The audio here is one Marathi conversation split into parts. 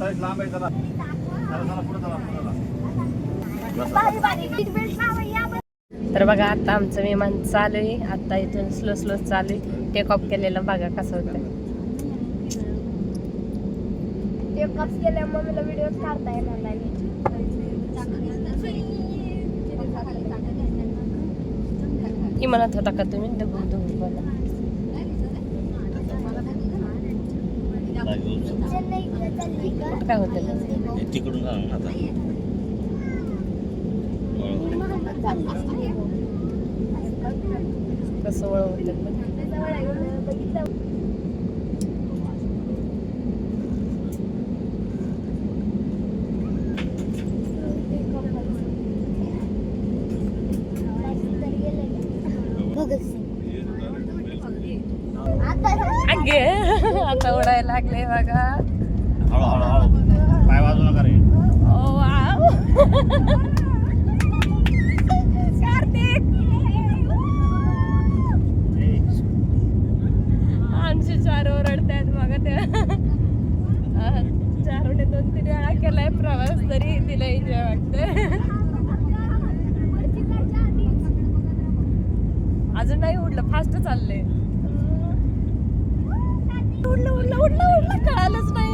लांब आहे चला. तर बघा आता आमचं विमान चालू आहे आता इथून स्लो स्लो चालू आहे टेक ऑफ केलेलं बघा कसं होतं ते कप्स केल्या मम्मीला व्हिडिओ काढता येणार नाही. म्हणत होता का तुम्ही? डबू डबू बोला कुठं काय होतं तिकडून जा ना आता. कसं वळ होतं आता उडायला लागले बघा. पाय वाजू नका रे ओ वाव. कार्तिक. आमचे चार ओरडतायत मग ते. चारोने दोन तीन वेळा केलाय प्रवास तरी तिला एन्जॉय वाटते अजून नाही उडलं फास्ट चाललंय. उडलं उडलं उडलं उडलं कळालंच नाही.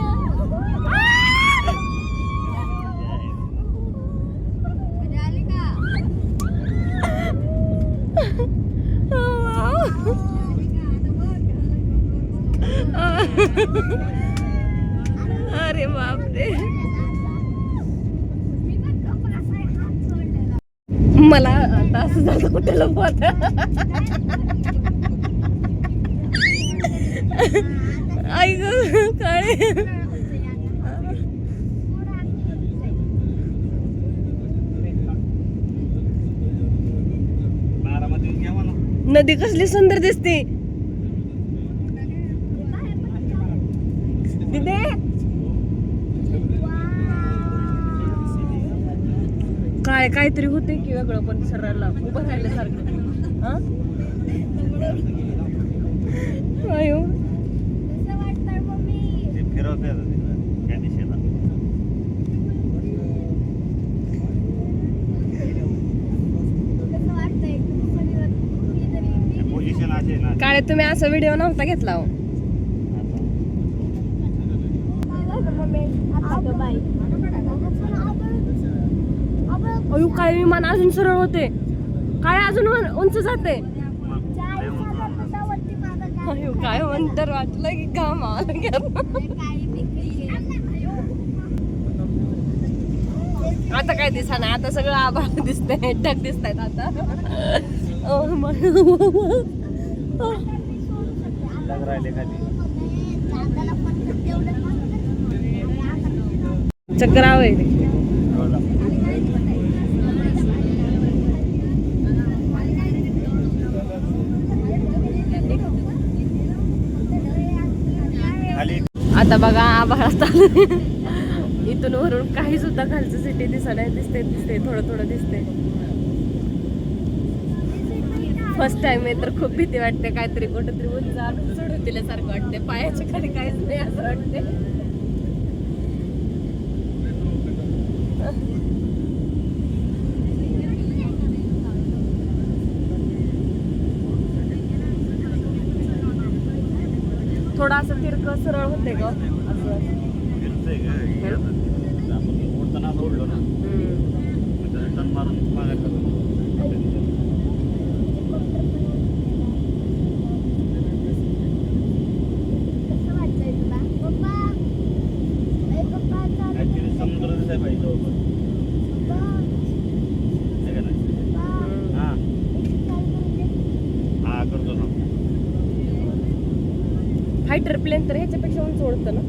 अरे बापरे. मला आता असं झालं कुठे लपवत? आई काय नदी कसली सुंदर दिसते. काय काहीतरी होते की वेगळं पण सरायला उभं राहिल्यासारखं. हा? अयो आता पोझिशन असे ना काळे तुम्ही असा व्हिडिओ नव्हता घेतला हो. अयो काय विमान अजून सरळ होते. काय अजून उंच जाते. अयो काय म्हणतर वाटलं की काम आता. काय दिसा ना आता सगळं आभाळ दिसतंय ढग दिसत आहेत आता अं, आहे हो जा. खाली आता बघा आभाळात आलं. इथून वरून काही सुद्धा खालचं सिटी दिसत नाही. दिसते दिसते थोडं थोडं दिसते फर्स्ट टाइम आहे तर खूप भीती वाटते. काहीतरी कुठेतरी उंच आणून दिल्यासारखं वाटते पायाच्या खाली काहीच नाही असं वाटते थोडं असं तिरकं सरळ होते ग. असं फिरतंय का? आपण ना. टन मारून मागे करतो. Actually समुद्र दिसायला पाहिजे जवळपास. आहे का नाही? हा हा प्लेन तर ह्याच्यापेक्षा उंच ओढतं ना?